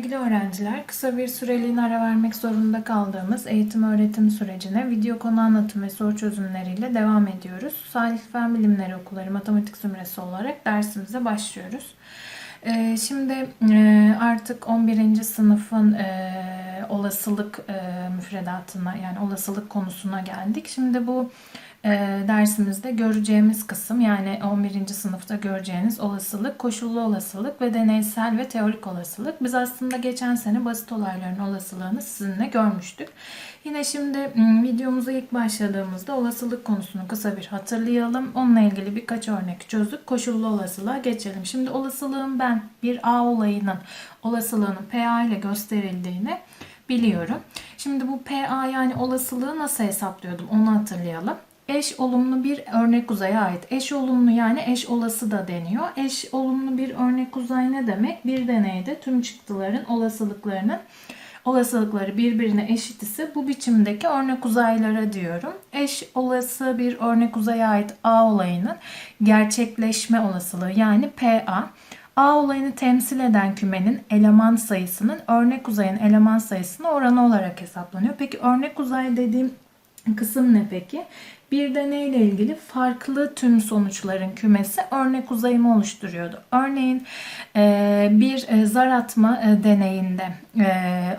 sevgili öğrenciler. Kısa bir süreliğine ara vermek zorunda kaldığımız eğitim öğretim sürecine video konu anlatım ve soru çözümleriyle devam ediyoruz. Salih Fen Bilimleri Okulları Matematik Zümresi olarak dersimize başlıyoruz. Ee, şimdi e, artık 11. sınıfın e, olasılık e, müfredatına yani olasılık konusuna geldik. Şimdi bu dersimizde göreceğimiz kısım yani 11. sınıfta göreceğiniz olasılık, koşullu olasılık ve deneysel ve teorik olasılık. Biz aslında geçen sene basit olayların olasılığını sizinle görmüştük. Yine şimdi m, videomuza ilk başladığımızda olasılık konusunu kısa bir hatırlayalım. Onunla ilgili birkaç örnek çözdük. Koşullu olasılığa geçelim. Şimdi olasılığın ben bir A olayının olasılığının PA ile gösterildiğini biliyorum. Şimdi bu PA yani olasılığı nasıl hesaplıyordum onu hatırlayalım. Eş olumlu bir örnek uzaya ait. Eş olumlu yani eş olası da deniyor. Eş olumlu bir örnek uzay ne demek? Bir deneyde tüm çıktıların olasılıklarının olasılıkları birbirine eşit ise bu biçimdeki örnek uzaylara diyorum. Eş olası bir örnek uzaya ait A olayının gerçekleşme olasılığı yani PA A olayını temsil eden kümenin eleman sayısının örnek uzayın eleman sayısına oranı olarak hesaplanıyor. Peki örnek uzay dediğim kısım ne peki? Bir deneyle ilgili farklı tüm sonuçların kümesi örnek uzayımı oluşturuyordu. Örneğin e, bir e, zar atma e, deneyinde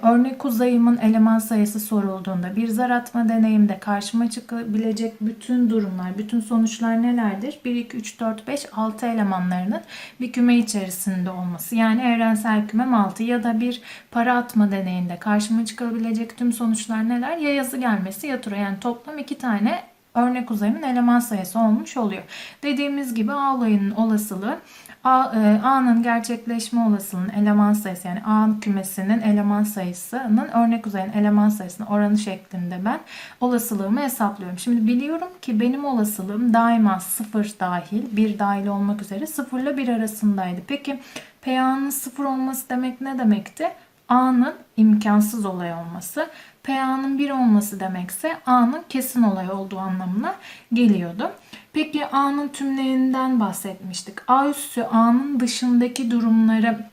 örnek uzayımın eleman sayısı sorulduğunda bir zar atma deneyimde karşıma çıkabilecek bütün durumlar, bütün sonuçlar nelerdir? 1, 2, 3, 4, 5, 6 elemanlarının bir küme içerisinde olması. Yani evrensel kümem 6 ya da bir para atma deneyinde karşıma çıkabilecek tüm sonuçlar neler? Ya yazı gelmesi ya tura yani toplam iki tane örnek uzayımın eleman sayısı olmuş oluyor. Dediğimiz gibi A olayının olasılığı A, e, A'nın gerçekleşme olasılığının eleman sayısı yani A kümesinin eleman sayısının örnek uzayın eleman sayısına oranı şeklinde ben olasılığımı hesaplıyorum. Şimdi biliyorum ki benim olasılığım daima 0 dahil 1 dahil olmak üzere 0 ile 1 arasındaydı. Peki PA'nın 0 olması demek ne demekti? A'nın imkansız olay olması. PA'nın 1 olması demekse A'nın kesin olay olduğu anlamına geliyordu. Peki A'nın tümlerinden bahsetmiştik. A üssü A'nın dışındaki durumları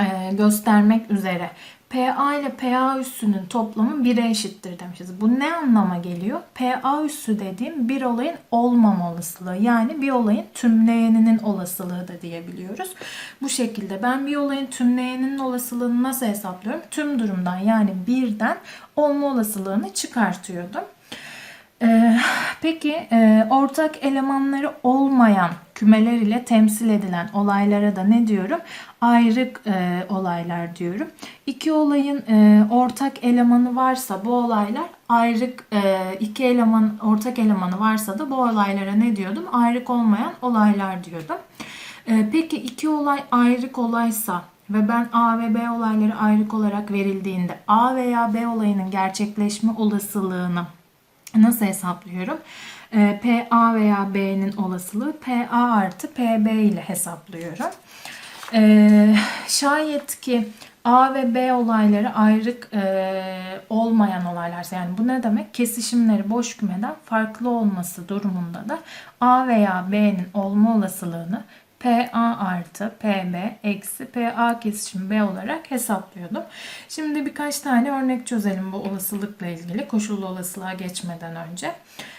e, göstermek üzere PA ile PA üssünün toplamı 1'e eşittir demişiz. Bu ne anlama geliyor? PA üssü dediğim bir olayın olmama olasılığı. Yani bir olayın tümleyeninin olasılığı da diyebiliyoruz. Bu şekilde ben bir olayın tümleyeninin olasılığını nasıl hesaplıyorum? Tüm durumdan yani birden olma olasılığını çıkartıyordum. Ee, peki e, ortak elemanları olmayan kümeler ile temsil edilen olaylara da ne diyorum? Ayrık e, olaylar diyorum. İki olayın e, ortak elemanı varsa bu olaylar ayrık e, iki eleman ortak elemanı varsa da bu olaylara ne diyordum? Ayrık olmayan olaylar diyordum. Peki iki olay ayrık olaysa ve ben A ve B olayları ayrık olarak verildiğinde A veya B olayının gerçekleşme olasılığını nasıl hesaplıyorum? E, PA veya B'nin olasılığı PA artı PB ile hesaplıyorum. E, şayet ki A ve B olayları ayrık e, olmayan olaylarsa yani bu ne demek? Kesişimleri boş kümeden farklı olması durumunda da A veya B'nin olma olasılığını PA artı PB eksi PA kesişim B olarak hesaplıyordum. Şimdi birkaç tane örnek çözelim bu olasılıkla ilgili koşullu olasılığa geçmeden önce.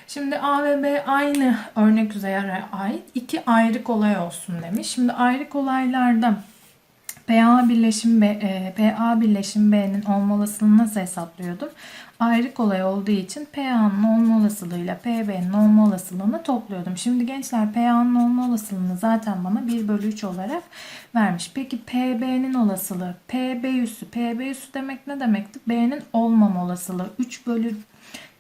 Şimdi A ve B aynı örnek üzere ait iki ayrık olay olsun demiş. Şimdi ayrık olaylarda PA birleşim B, e, PA birleşim B'nin olma olasılığını nasıl hesaplıyordum? Ayrık olay olduğu için PA'nın olma olasılığıyla PB'nin olma olasılığını topluyordum. Şimdi gençler PA'nın olma olasılığını zaten bana 1 bölü 3 olarak vermiş. Peki PB'nin olasılığı? PB üssü. PB üssü demek ne demekti? B'nin olmama olasılığı 3 bölü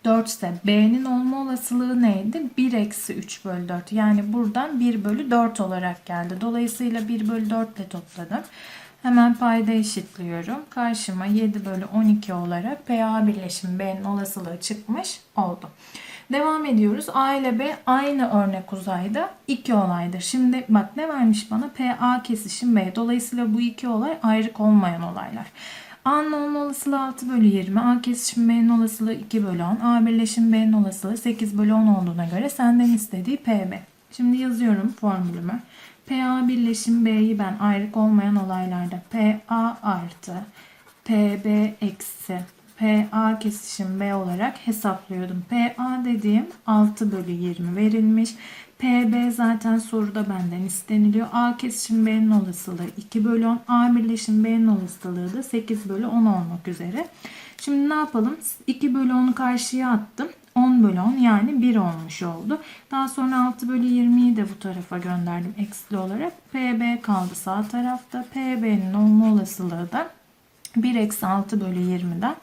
4 ise B'nin olma olasılığı neydi? 1 eksi 3 bölü 4. Yani buradan 1 bölü 4 olarak geldi. Dolayısıyla 1 bölü 4 ile topladım. Hemen payda eşitliyorum. Karşıma 7 bölü 12 olarak PA birleşim B'nin olasılığı çıkmış oldu. Devam ediyoruz. A ile B aynı örnek uzayda iki olaydır. Şimdi bak ne vermiş bana? PA kesişim B. Dolayısıyla bu iki olay ayrık olmayan olaylar. A'nın olma olasılığı 6 bölü 20. A kesişim B'nin olasılığı 2 bölü 10. A birleşim B'nin olasılığı 8 bölü 10 olduğuna göre senden istediği PB. Şimdi yazıyorum formülümü. PA birleşim B'yi ben ayrık olmayan olaylarda PA artı PB eksi PA kesişim B olarak hesaplıyordum. PA dediğim 6 bölü 20 verilmiş. PB zaten soruda benden isteniliyor. A kesişim B'nin olasılığı 2 bölü 10. A birleşim B'nin olasılığı da 8 bölü 10 olmak üzere. Şimdi ne yapalım? 2 bölü 10'u karşıya attım. 10 bölü 10 yani 1 olmuş oldu. Daha sonra 6 bölü 20'yi de bu tarafa gönderdim eksili olarak. PB kaldı sağ tarafta. PB'nin olma olasılığı da 1 eksi 6 bölü 20'den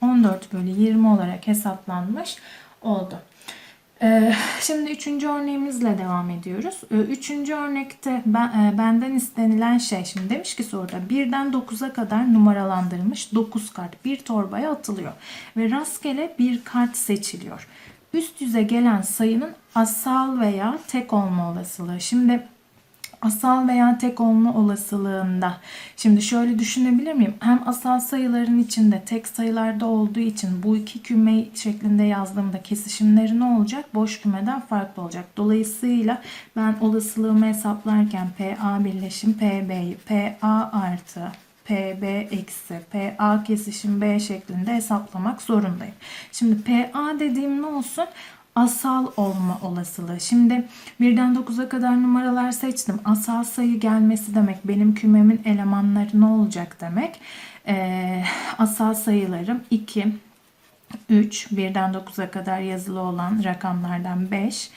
14 bölü 20 olarak hesaplanmış oldu. Ee, Şimdi üçüncü örneğimizle devam ediyoruz. Ee, Üçüncü örnekte e, benden istenilen şey şimdi demiş ki soruda birden 9'a kadar numaralandırılmış 9 kart bir torbaya atılıyor ve rastgele bir kart seçiliyor. Üst yüze gelen sayının asal veya tek olma olasılığı. Şimdi asal veya tek olma olasılığında şimdi şöyle düşünebilir miyim? Hem asal sayıların içinde tek sayılarda olduğu için bu iki küme şeklinde yazdığımda kesişimleri ne olacak? Boş kümeden farklı olacak. Dolayısıyla ben olasılığımı hesaplarken PA birleşim PB'yi PA artı PB eksi PA kesişim B şeklinde hesaplamak zorundayım. Şimdi PA dediğim ne olsun? Asal olma olasılığı. Şimdi birden 9'a kadar numaralar seçtim. Asal sayı gelmesi demek benim kümemin elemanları ne olacak demek. Ee, asal sayılarım 2, 3, birden 9'a kadar yazılı olan rakamlardan 5,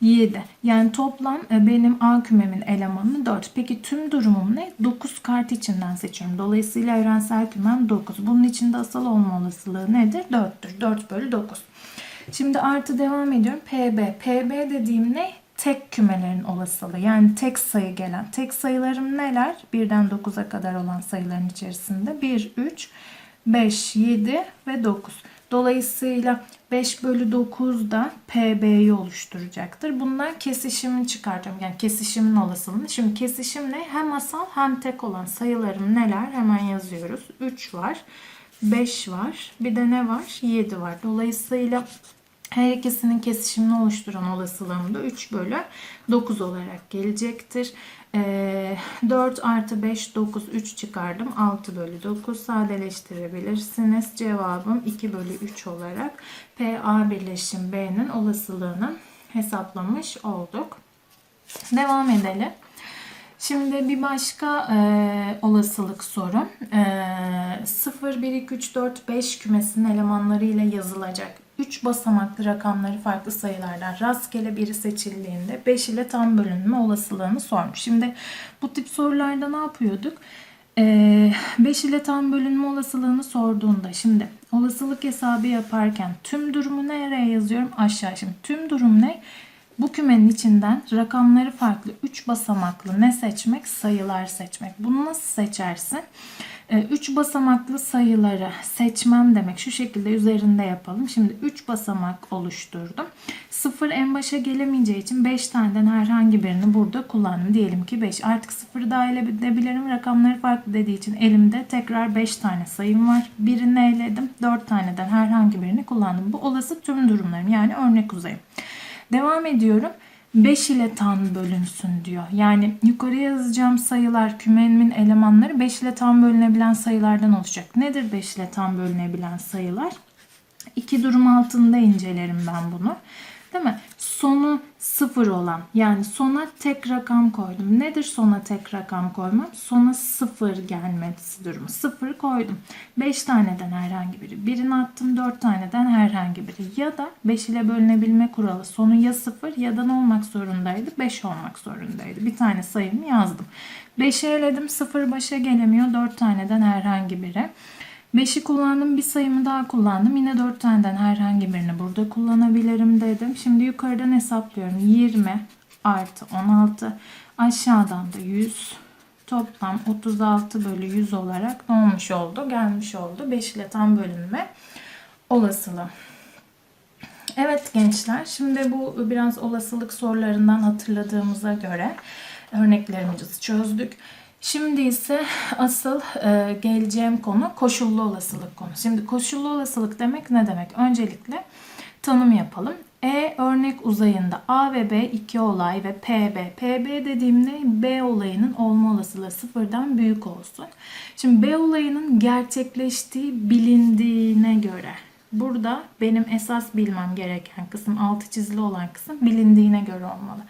7. Yani toplam e, benim A kümemin elemanı 4. Peki tüm durumum ne? 9 kart içinden seçiyorum. Dolayısıyla evrensel kümem 9. Bunun içinde asal olma olasılığı nedir? 4'tür. 4 bölü 9. Şimdi artı devam ediyorum. PB. PB dediğim ne? Tek kümelerin olasılığı. Yani tek sayı gelen. Tek sayılarım neler? 1'den 9'a kadar olan sayıların içerisinde. 1, 3, 5, 7 ve 9. Dolayısıyla 5 bölü 9 da PB'yi oluşturacaktır. Bundan kesişimini çıkartacağım. Yani kesişimin olasılığını. Şimdi kesişim ne? Hem asal hem tek olan sayılarım neler? Hemen yazıyoruz. 3 var. 5 var. Bir de ne var? 7 var. Dolayısıyla her ikisinin kesişimini oluşturan olasılığım da 3 bölü 9 olarak gelecektir. Ee, 4 artı 5 9 3 çıkardım. 6 bölü 9 sadeleştirebilirsiniz. Cevabım 2 bölü 3 olarak PA birleşim B'nin olasılığını hesaplamış olduk. Devam edelim. Şimdi bir başka e, olasılık soru. E, 0, 1, 2, 3, 4, 5 kümesinin elemanlarıyla yazılacak 3 basamaklı rakamları farklı sayılardan rastgele biri seçildiğinde 5 ile tam bölünme olasılığını sormuş. Şimdi bu tip sorularda ne yapıyorduk? E, 5 ile tam bölünme olasılığını sorduğunda şimdi olasılık hesabı yaparken tüm durumu nereye yazıyorum? Aşağı. Şimdi tüm durum ne? Bu kümenin içinden rakamları farklı 3 basamaklı ne seçmek? Sayılar seçmek. Bunu nasıl seçersin? 3 e, basamaklı sayıları seçmem demek. Şu şekilde üzerinde yapalım. Şimdi 3 basamak oluşturdum. 0 en başa gelemeyeceği için 5 taneden herhangi birini burada kullandım. Diyelim ki 5. Artık 0'ı dahil edebilirim. Rakamları farklı dediği için elimde tekrar 5 tane sayım var. Birini eledim. 4 taneden herhangi birini kullandım. Bu olası tüm durumlarım. Yani örnek uzayım. Devam ediyorum. 5 ile tam bölünsün diyor. Yani yukarıya yazacağım sayılar kümenin elemanları 5 ile tam bölünebilen sayılardan olacak. Nedir 5 ile tam bölünebilen sayılar? İki durum altında incelerim ben bunu. Değil mi? Sonu sıfır olan yani sona tek rakam koydum. Nedir sona tek rakam koymam? Sona sıfır gelmesi durumu. Sıfır koydum. 5 taneden herhangi biri. Birini attım 4 taneden herhangi biri. Ya da 5 ile bölünebilme kuralı. Sonu ya sıfır ya da ne olmak zorundaydı? 5 olmak zorundaydı. Bir tane sayımı yazdım. 5'i eledim. Sıfır başa gelemiyor. 4 taneden herhangi biri. 5'i kullandım. Bir sayımı daha kullandım. Yine 4 taneden herhangi birini burada kullanabilirim dedim. Şimdi yukarıdan hesaplıyorum. 20 artı 16 aşağıdan da 100 toplam 36 bölü 100 olarak ne olmuş oldu? Gelmiş oldu. 5 ile tam bölünme olasılığı. Evet gençler şimdi bu biraz olasılık sorularından hatırladığımıza göre örneklerimizi çözdük. Şimdi ise asıl e, geleceğim konu koşullu olasılık konu. Şimdi koşullu olasılık demek ne demek? Öncelikle tanım yapalım. E örnek uzayında A ve B iki olay ve PB. PB dediğim ne? B olayının olma olasılığı sıfırdan büyük olsun. Şimdi B olayının gerçekleştiği bilindiğine göre burada benim esas bilmem gereken kısım altı çizili olan kısım bilindiğine göre olmalı.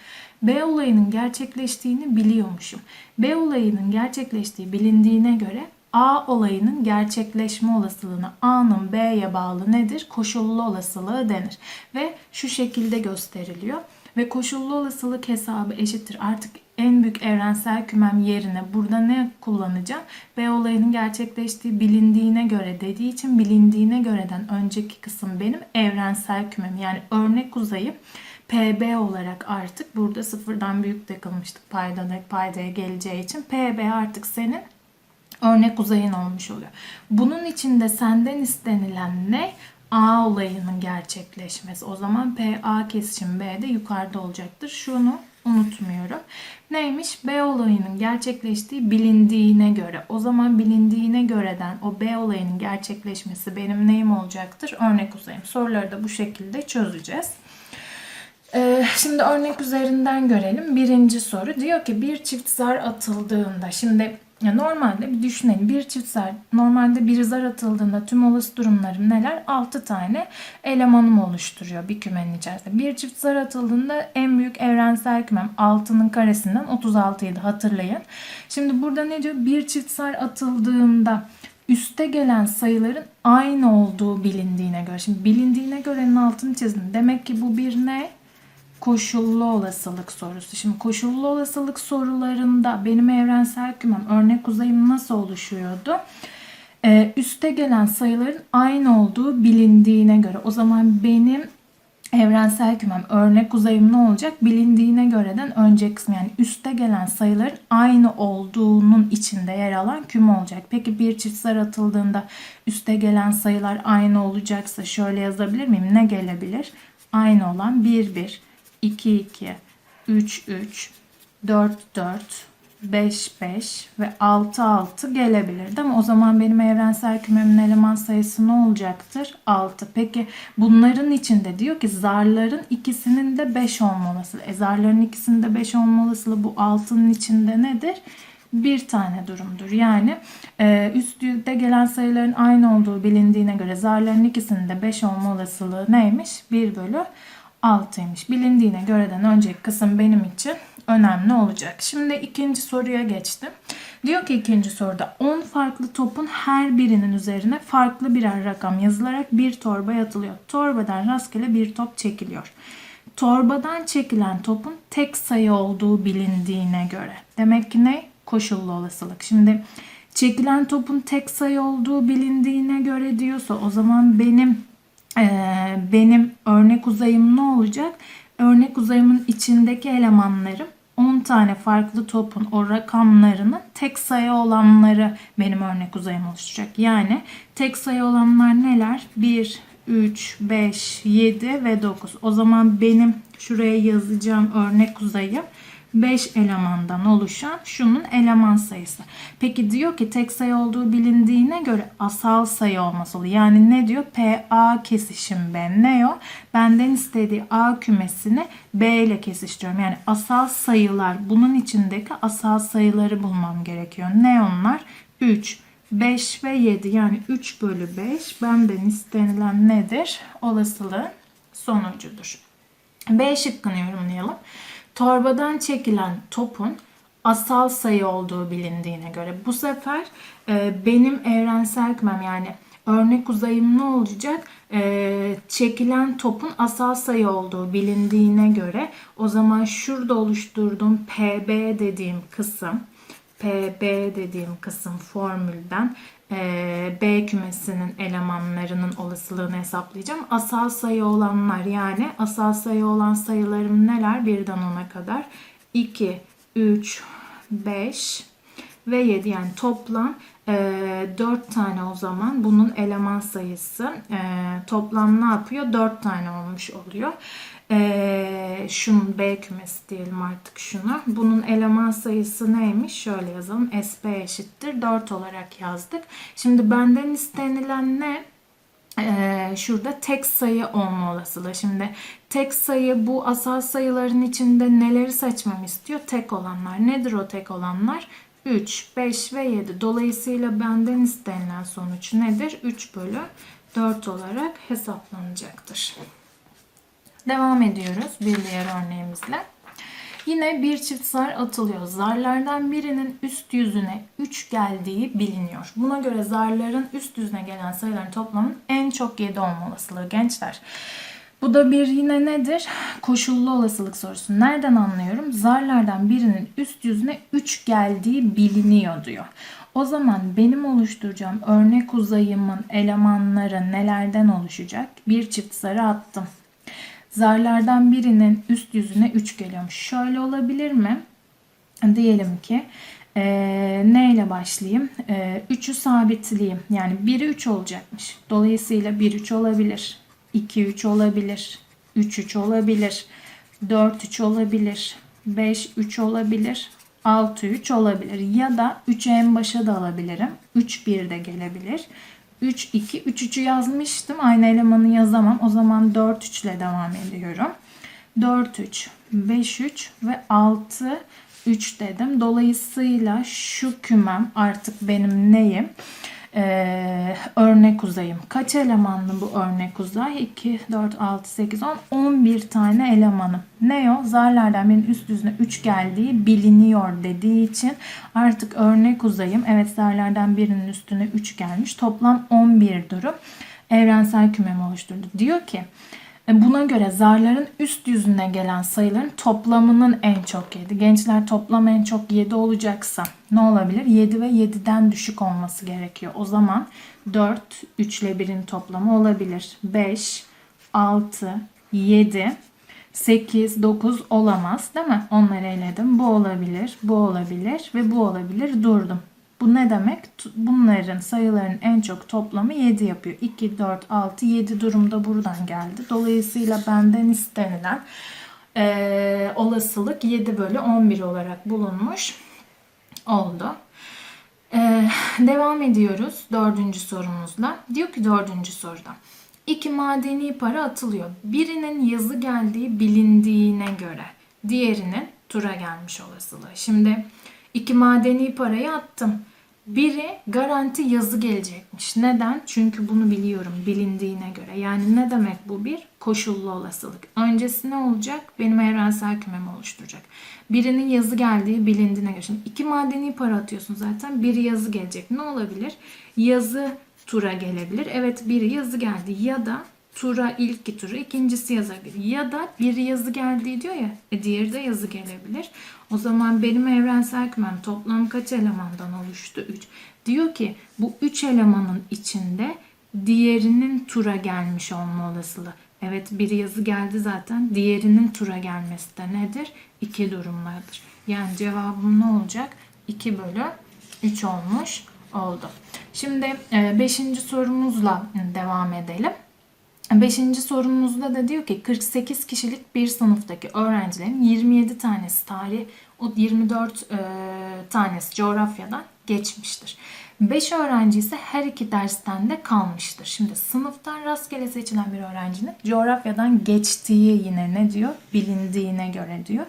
B olayının gerçekleştiğini biliyormuşum. B olayının gerçekleştiği bilindiğine göre A olayının gerçekleşme olasılığına A'nın B'ye bağlı nedir? Koşullu olasılığı denir. Ve şu şekilde gösteriliyor. Ve koşullu olasılık hesabı eşittir. Artık en büyük evrensel kümem yerine burada ne kullanacağım? B olayının gerçekleştiği bilindiğine göre dediği için bilindiğine göreden önceki kısım benim evrensel kümem. Yani örnek uzayım PB olarak artık burada sıfırdan büyük de kılmıştık paydada, paydaya geleceği için. PB artık senin örnek uzayın olmuş oluyor. Bunun içinde senden istenilen ne? A olayının gerçekleşmesi. O zaman PA kesişim B de yukarıda olacaktır. Şunu unutmuyorum. Neymiş? B olayının gerçekleştiği bilindiğine göre. O zaman bilindiğine göreden o B olayının gerçekleşmesi benim neyim olacaktır? Örnek uzayım. Soruları da bu şekilde çözeceğiz. Ee, şimdi örnek üzerinden görelim. Birinci soru diyor ki bir çift zar atıldığında şimdi normalde bir düşünelim. Bir çift zar normalde bir zar atıldığında tüm olası durumlarım neler? 6 tane elemanım oluşturuyor bir kümenin içerisinde. Bir çift zar atıldığında en büyük evrensel kümem 6'nın karesinden 36 idi hatırlayın. Şimdi burada ne diyor? Bir çift zar atıldığında üste gelen sayıların aynı olduğu bilindiğine göre. Şimdi bilindiğine görenin altını çizdim. Demek ki bu bir ne? Koşullu olasılık sorusu. Şimdi koşullu olasılık sorularında benim evrensel kümem örnek uzayım nasıl oluşuyordu? Ee, üste gelen sayıların aynı olduğu bilindiğine göre. O zaman benim evrensel kümem örnek uzayım ne olacak? Bilindiğine göreden önce kısmı yani üste gelen sayıların aynı olduğunun içinde yer alan küme olacak. Peki bir çift zar atıldığında üste gelen sayılar aynı olacaksa şöyle yazabilir miyim? Ne gelebilir? Aynı olan 1 1 2 2 3 3 4 4 5 5 ve 6 6 gelebilir değil mi? O zaman benim evrensel kümemin eleman sayısı ne olacaktır? 6. Peki bunların içinde diyor ki zarların ikisinin de 5 olmaması. E zarların ikisinin de 5 olmalısı bu 6'nın içinde nedir? bir tane durumdur. Yani e, üstte gelen sayıların aynı olduğu bilindiğine göre zarların ikisinin de 5 olma olasılığı neymiş? 1 bölü 6'ymış. Bilindiğine göreden önceki kısım benim için önemli olacak. Şimdi ikinci soruya geçtim. Diyor ki ikinci soruda 10 farklı topun her birinin üzerine farklı birer rakam yazılarak bir torba atılıyor. Torbadan rastgele bir top çekiliyor. Torbadan çekilen topun tek sayı olduğu bilindiğine göre. Demek ki ne? Koşullu olasılık. Şimdi çekilen topun tek sayı olduğu bilindiğine göre diyorsa o zaman benim benim örnek uzayım ne olacak? Örnek uzayımın içindeki elemanlarım 10 tane farklı topun o rakamlarının tek sayı olanları benim örnek uzayım oluşacak. Yani tek sayı olanlar neler? 1, 3, 5, 7 ve 9. O zaman benim şuraya yazacağım örnek uzayım 5 elemandan oluşan şunun eleman sayısı. Peki diyor ki tek sayı olduğu bilindiğine göre asal sayı olması oluyor. Yani ne diyor? PA kesişim B. Ne o? Benden istediği A kümesini B ile kesiştiriyorum. Yani asal sayılar bunun içindeki asal sayıları bulmam gerekiyor. Ne onlar? 3, 5 ve 7 yani 3 bölü 5 benden istenilen nedir? Olasılığın sonucudur. B şıkkını yorumlayalım. Torbadan çekilen topun asal sayı olduğu bilindiğine göre bu sefer e, benim evrensel kümem yani örnek uzayım ne olacak? E, çekilen topun asal sayı olduğu bilindiğine göre o zaman şurada oluşturduğum PB dediğim kısım PB dediğim kısım formülden B kümesinin elemanlarının olasılığını hesaplayacağım. Asal sayı olanlar yani asal sayı olan sayılarım neler? Birden 10'a kadar. 2, 3, 5 ve 7 yani toplam e, 4 tane o zaman bunun eleman sayısı e, toplam ne yapıyor? 4 tane olmuş oluyor. E, şunun B kümesi diyelim artık şuna. Bunun eleman sayısı neymiş? Şöyle yazalım. SP eşittir 4 olarak yazdık. Şimdi benden istenilen ne? Ee, şurada tek sayı olma olasılığı. Şimdi tek sayı bu asal sayıların içinde neleri seçmem istiyor? Tek olanlar. Nedir o tek olanlar? 3, 5 ve 7. Dolayısıyla benden istenilen sonuç nedir? 3 bölü 4 olarak hesaplanacaktır. Devam ediyoruz bir diğer örneğimizle. Yine bir çift zar atılıyor. Zarlardan birinin üst yüzüne 3 geldiği biliniyor. Buna göre zarların üst yüzüne gelen sayıların toplamının en çok 7 olma olasılığı gençler. Bu da bir yine nedir? Koşullu olasılık sorusu. Nereden anlıyorum? Zarlardan birinin üst yüzüne 3 geldiği biliniyor diyor. O zaman benim oluşturacağım örnek uzayımın elemanları nelerden oluşacak? Bir çift zarı attım. Zarlardan birinin üst yüzüne 3 geliyormuş. Şöyle olabilir mi? Diyelim ki e, neyle başlayayım? E, 3'ü sabitleyeyim. Yani 1'i 3 olacakmış. Dolayısıyla 1 3 olabilir. 2 3 olabilir. 3 3 olabilir. 4 3 olabilir. 5 3 olabilir. 6 3 olabilir. Ya da 3'ü en başa da alabilirim. 3 1 de gelebilir. 3 2 3 3'ü yazmıştım. Aynı elemanı yazamam. O zaman 4 3 ile devam ediyorum. 4 3 5 3 ve 6 3 dedim. Dolayısıyla şu kümem artık benim neyim? Ee, örnek uzayım. Kaç elemanlı bu örnek uzay? 2, 4, 6, 8, 10, 11 tane elemanım. Ne o? Zarlardan birinin üst yüzüne 3 geldiği biliniyor dediği için artık örnek uzayım. Evet zarlardan birinin üstüne 3 gelmiş. Toplam 11 durum evrensel kümemi oluşturdu. Diyor ki e, Buna göre zarların üst yüzüne gelen sayıların toplamının en çok 7. Gençler toplam en çok 7 olacaksa ne olabilir? 7 ve 7'den düşük olması gerekiyor. O zaman 4, 3 ile 1'in toplamı olabilir. 5, 6, 7, 8, 9 olamaz değil mi? Onları eledim. Bu olabilir, bu olabilir ve bu olabilir. Durdum. Bu ne demek? Bunların sayıların en çok toplamı 7 yapıyor. 2, 4, 6, 7 durumda buradan geldi. Dolayısıyla benden istenilen e, olasılık 7 bölü 11 olarak bulunmuş oldu. E, devam ediyoruz dördüncü sorumuzla. Diyor ki dördüncü soruda. İki madeni para atılıyor. Birinin yazı geldiği bilindiğine göre diğerinin tura gelmiş olasılığı. Şimdi iki madeni parayı attım. Biri garanti yazı gelecekmiş. Neden? Çünkü bunu biliyorum bilindiğine göre. Yani ne demek bu bir? Koşullu olasılık. Öncesi ne olacak? Benim evrensel kümemi oluşturacak. Birinin yazı geldiği bilindiğine göre. Şimdi iki madeni para atıyorsun zaten. Biri yazı gelecek. Ne olabilir? Yazı tura gelebilir. Evet biri yazı geldi ya da tura ilk tura ikincisi yazabilir. Ya da bir yazı geldi diyor ya e diğeri de yazı gelebilir. O zaman benim evrensel kümem toplam kaç elemandan oluştu? 3. Diyor ki bu 3 elemanın içinde diğerinin tura gelmiş olma olasılığı. Evet bir yazı geldi zaten. Diğerinin tura gelmesi de nedir? 2 durumlardır. Yani cevabım ne olacak? 2 bölü 3 olmuş oldu. Şimdi 5. sorumuzla devam edelim. Beşinci sorumuzda da diyor ki 48 kişilik bir sınıftaki öğrencilerin 27 tanesi tarih, o 24 e, tanesi coğrafyadan geçmiştir. 5 öğrenci ise her iki dersten de kalmıştır. Şimdi sınıftan rastgele seçilen bir öğrencinin coğrafyadan geçtiği yine ne diyor? Bilindiğine göre diyor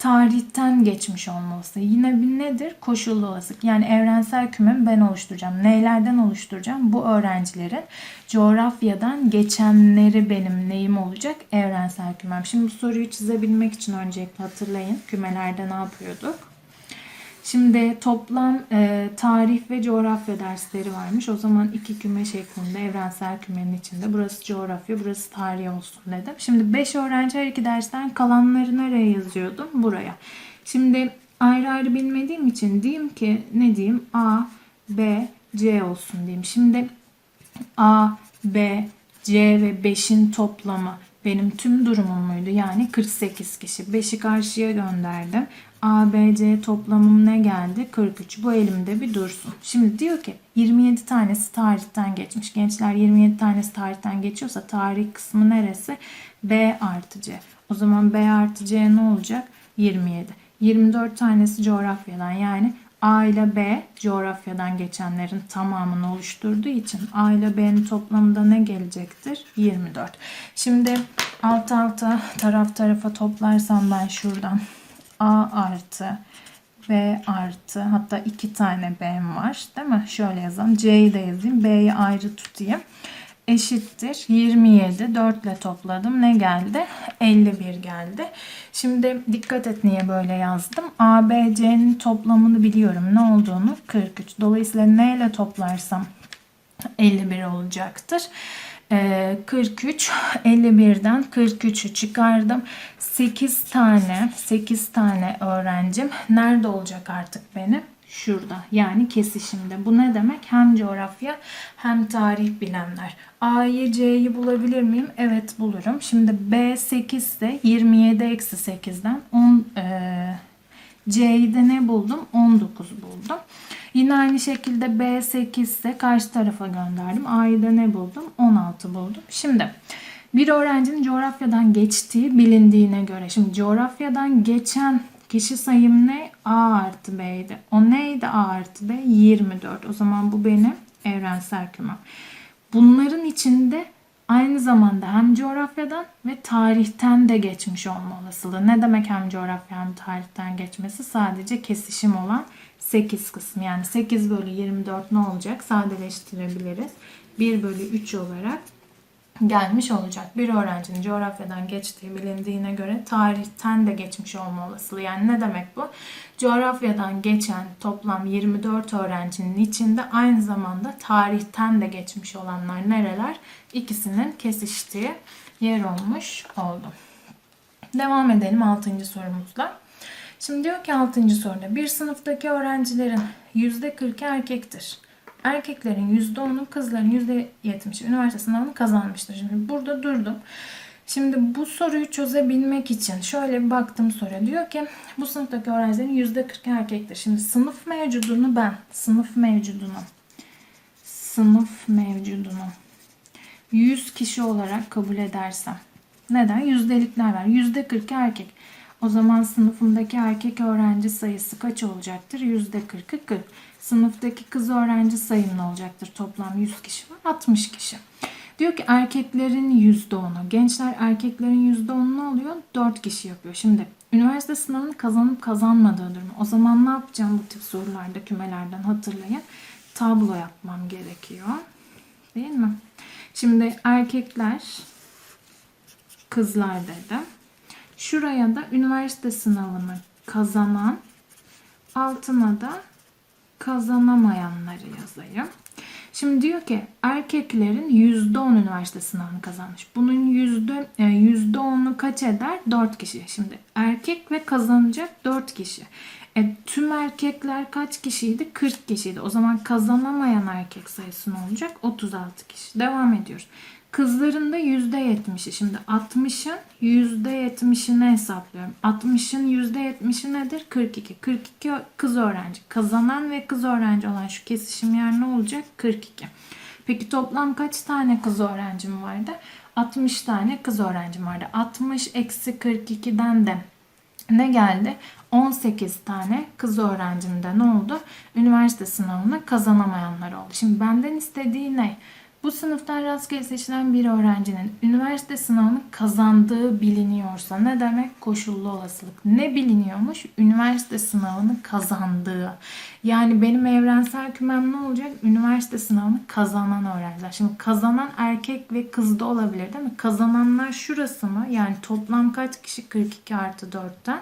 tarihten geçmiş olması. Yine bir nedir? Koşullu olasılık. Yani evrensel kümemi ben oluşturacağım. Neylerden oluşturacağım? Bu öğrencilerin coğrafyadan geçenleri benim neyim olacak? Evrensel kümem. Şimdi bu soruyu çizebilmek için öncelikle hatırlayın. Kümelerde ne yapıyorduk? Şimdi toplam e, tarih ve coğrafya dersleri varmış. O zaman iki küme şeklinde evrensel kümenin içinde. Burası coğrafya, burası tarih olsun dedim. Şimdi 5 öğrenci her iki dersten kalanları nereye yazıyordum? Buraya. Şimdi ayrı ayrı bilmediğim için diyeyim ki ne diyeyim? A, B, C olsun diyeyim. Şimdi A, B, C ve 5'in toplamı benim tüm durumum muydu? Yani 48 kişi. 5'i karşıya gönderdim. A, B, C toplamım ne geldi? 43. Bu elimde bir dursun. Şimdi diyor ki 27 tanesi tarihten geçmiş. Gençler 27 tanesi tarihten geçiyorsa tarih kısmı neresi? B artı C. O zaman B artı C ne olacak? 27. 24 tanesi coğrafyadan yani A ile B coğrafyadan geçenlerin tamamını oluşturduğu için A ile B'nin toplamında ne gelecektir? 24. Şimdi alt alta taraf tarafa toplarsam ben şuradan A artı B artı hatta iki tane B'm var değil mi? Şöyle yazalım. C'yi de yazayım. B'yi ayrı tutayım. Eşittir. 27. 4 ile topladım. Ne geldi? 51 geldi. Şimdi dikkat et niye böyle yazdım. A, B, C'nin toplamını biliyorum. Ne olduğunu? 43. Dolayısıyla ne ile toplarsam 51 olacaktır. Ee, 43 51'den 43'ü çıkardım. 8 tane 8 tane öğrencim nerede olacak artık benim? Şurada. Yani kesişimde. Bu ne demek? Hem coğrafya hem tarih bilenler. A'yı C'yi bulabilir miyim? Evet bulurum. Şimdi B 8 ise 27 eksi 8'den 10 e, C'yi ne buldum? 19 buldum. Yine aynı şekilde B 8 ise karşı tarafa gönderdim. A'yı da ne buldum? 16 buldum. Şimdi bir öğrencinin coğrafyadan geçtiği bilindiğine göre. Şimdi coğrafyadan geçen kişi sayım ne? A artı B'ydi. O neydi A artı B? 24. O zaman bu benim evrensel kümem. Bunların içinde aynı zamanda hem coğrafyadan ve tarihten de geçmiş olma olasılığı. Ne demek hem coğrafya hem tarihten geçmesi? Sadece kesişim olan 8 kısım. Yani 8 bölü 24 ne olacak? Sadeleştirebiliriz. 1 bölü 3 olarak gelmiş olacak. Bir öğrencinin coğrafyadan geçtiği bilindiğine göre tarihten de geçmiş olma olasılığı. Yani ne demek bu? Coğrafyadan geçen toplam 24 öğrencinin içinde aynı zamanda tarihten de geçmiş olanlar nereler? İkisinin kesiştiği yer olmuş oldu. Devam edelim 6. sorumuzla. Şimdi diyor ki 6. soruda bir sınıftaki öğrencilerin %40'ı erkektir. Erkeklerin %10'u kızların %70'i üniversite sınavını kazanmıştır. Şimdi burada durdum. Şimdi bu soruyu çözebilmek için şöyle bir baktım soruya. Diyor ki bu sınıftaki öğrencilerin %40 erkektir. Şimdi sınıf mevcudunu ben, sınıf mevcudunu, sınıf mevcudunu 100 kişi olarak kabul edersem. Neden? Yüzdelikler var. %40 erkek. O zaman sınıfımdaki erkek öğrenci sayısı kaç olacaktır? %40'ı 40. Sınıftaki kız öğrenci sayım ne olacaktır? Toplam 100 kişi var. 60 kişi. Diyor ki erkeklerin %10'u. Gençler erkeklerin %10'u ne oluyor? 4 kişi yapıyor. Şimdi üniversite sınavını kazanıp kazanmadığı durum. O zaman ne yapacağım bu tip sorularda kümelerden hatırlayın. Tablo yapmam gerekiyor. Değil mi? Şimdi erkekler kızlar dedim. Şuraya da üniversite sınavını kazanan altına da kazanamayanları yazayım. Şimdi diyor ki erkeklerin %10 üniversite sınavını kazanmış. Bunun yüzde 10'u kaç eder? 4 kişi. Şimdi erkek ve kazanacak 4 kişi. E, tüm erkekler kaç kişiydi? 40 kişiydi. O zaman kazanamayan erkek sayısı ne olacak? 36 kişi. Devam ediyoruz. Kızların da %70'i. Şimdi 60'ın %70'ini hesaplıyorum. 60'ın %70'i nedir? 42. 42 kız öğrenci. Kazanan ve kız öğrenci olan şu kesişim yer ne olacak? 42. Peki toplam kaç tane kız öğrencim vardı? 60 tane kız öğrencim vardı. 60 eksi 42'den de ne geldi? 18 tane kız öğrencimde ne oldu? Üniversite sınavını kazanamayanlar oldu. Şimdi benden istediği ne? Bu sınıftan rastgele seçilen bir öğrencinin üniversite sınavını kazandığı biliniyorsa ne demek? Koşullu olasılık. Ne biliniyormuş? Üniversite sınavını kazandığı. Yani benim evrensel kümem ne olacak? Üniversite sınavını kazanan öğrenciler. Şimdi kazanan erkek ve kız da olabilir değil mi? Kazananlar şurası mı? Yani toplam kaç kişi? 42 artı 4'ten.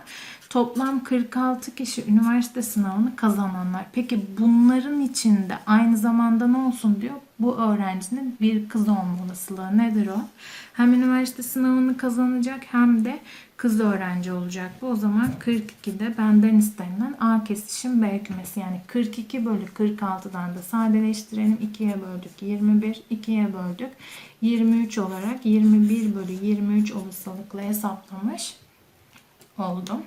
Toplam 46 kişi üniversite sınavını kazananlar. Peki bunların içinde aynı zamanda ne olsun diyor? Bu öğrencinin bir kız olma olasılığı nedir o? Hem üniversite sınavını kazanacak hem de kız öğrenci olacak bu. O zaman 42'de benden istenilen A kesişim B kümesi. Yani 42 bölü 46'dan da sadeleştirelim. 2'ye böldük 21, 2'ye böldük 23 olarak 21 bölü 23 olasılıkla hesaplamış oldum.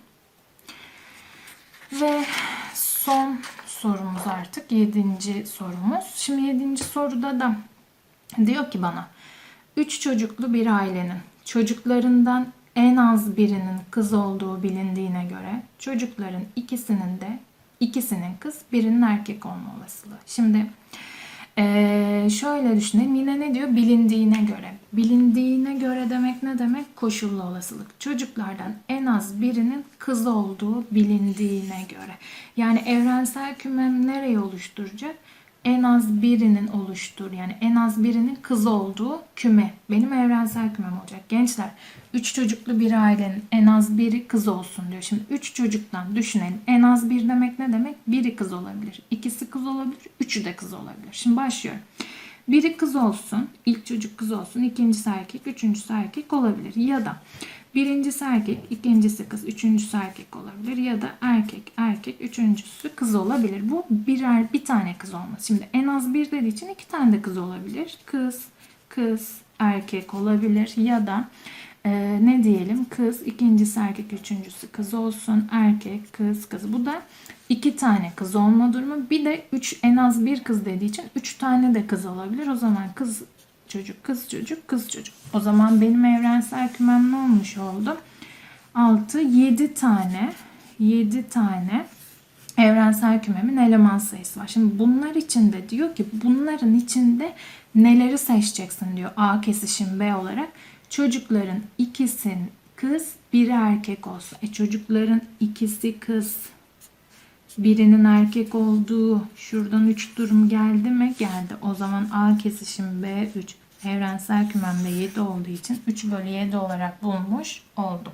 Ve son sorumuz artık yedinci sorumuz. Şimdi yedinci soruda da diyor ki bana üç çocuklu bir ailenin çocuklarından en az birinin kız olduğu bilindiğine göre çocukların ikisinin de İkisinin kız, birinin erkek olma olasılığı. Şimdi ee, şöyle düşünelim. Yine ne diyor? Bilindiğine göre. Bilindiğine göre demek ne demek? Koşullu olasılık. Çocuklardan en az birinin kız olduğu bilindiğine göre. Yani evrensel kümem nereyi oluşturacak? En az birinin oluştur yani en az birinin kız olduğu küme. Benim evrensel kümem olacak. Gençler 3 çocuklu bir ailenin en az biri kız olsun diyor. Şimdi 3 çocuktan düşünelim. En az bir demek ne demek? Biri kız olabilir. ikisi kız olabilir. Üçü de kız olabilir. Şimdi başlıyorum. Biri kız olsun, ilk çocuk kız olsun, ikincisi erkek, üçüncüsü erkek olabilir. Ya da birincisi erkek, ikincisi kız, üçüncüsü erkek olabilir. Ya da erkek, erkek, üçüncüsü kız olabilir. Bu birer bir tane kız olması. Şimdi en az bir dediği için iki tane de kız olabilir. Kız, kız, erkek olabilir. Ya da e, ne diyelim kız, ikincisi erkek, üçüncüsü kız olsun. Erkek, kız, kız. Bu da iki tane kız olma durumu. Bir de üç en az bir kız dediği için üç tane de kız olabilir. O zaman kız çocuk, kız çocuk, kız çocuk. O zaman benim evrensel kümem ne olmuş oldu? 6, 7 tane 7 tane evrensel kümemin eleman sayısı var. Şimdi bunlar içinde diyor ki bunların içinde neleri seçeceksin diyor A kesişim B olarak. Çocukların ikisi kız, biri erkek olsun. E çocukların ikisi kız, birinin erkek olduğu şuradan 3 durum geldi mi? Geldi. O zaman A kesişim B3 evrensel kümemde 7 olduğu için 3 bölü 7 olarak bulmuş oldum.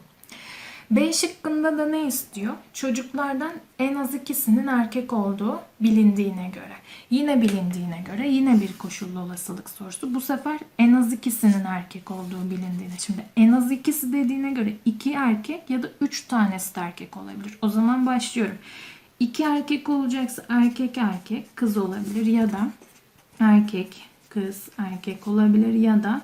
B şıkkında da ne istiyor? Çocuklardan en az ikisinin erkek olduğu bilindiğine göre. Yine bilindiğine göre yine bir koşullu olasılık sorusu. Bu sefer en az ikisinin erkek olduğu bilindiğine. Şimdi en az ikisi dediğine göre iki erkek ya da üç tanesi de erkek olabilir. O zaman başlıyorum. İki erkek olacaksa erkek erkek kız olabilir ya da erkek kız erkek olabilir ya da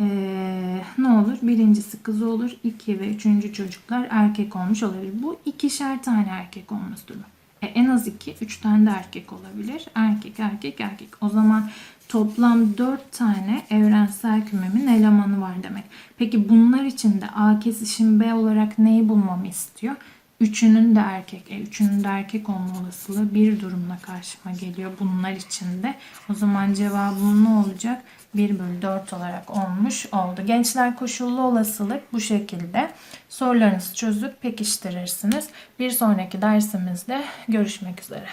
ee, ne olur? Birincisi kız olur. iki ve üçüncü çocuklar erkek olmuş olabilir. Bu ikişer tane erkek olması durumu. E, en az iki, üç tane de erkek olabilir. Erkek, erkek, erkek. O zaman toplam dört tane evrensel kümemin elemanı var demek. Peki bunlar içinde A kesişim B olarak neyi bulmamı istiyor? Üçünün de erkek, e, üçünün de erkek olma olasılığı bir durumla karşıma geliyor bunlar içinde. O zaman cevabım ne olacak? 1 bölü 4 olarak olmuş oldu. Gençler koşullu olasılık bu şekilde. Sorularınızı çözüp pekiştirirsiniz. Bir sonraki dersimizde görüşmek üzere.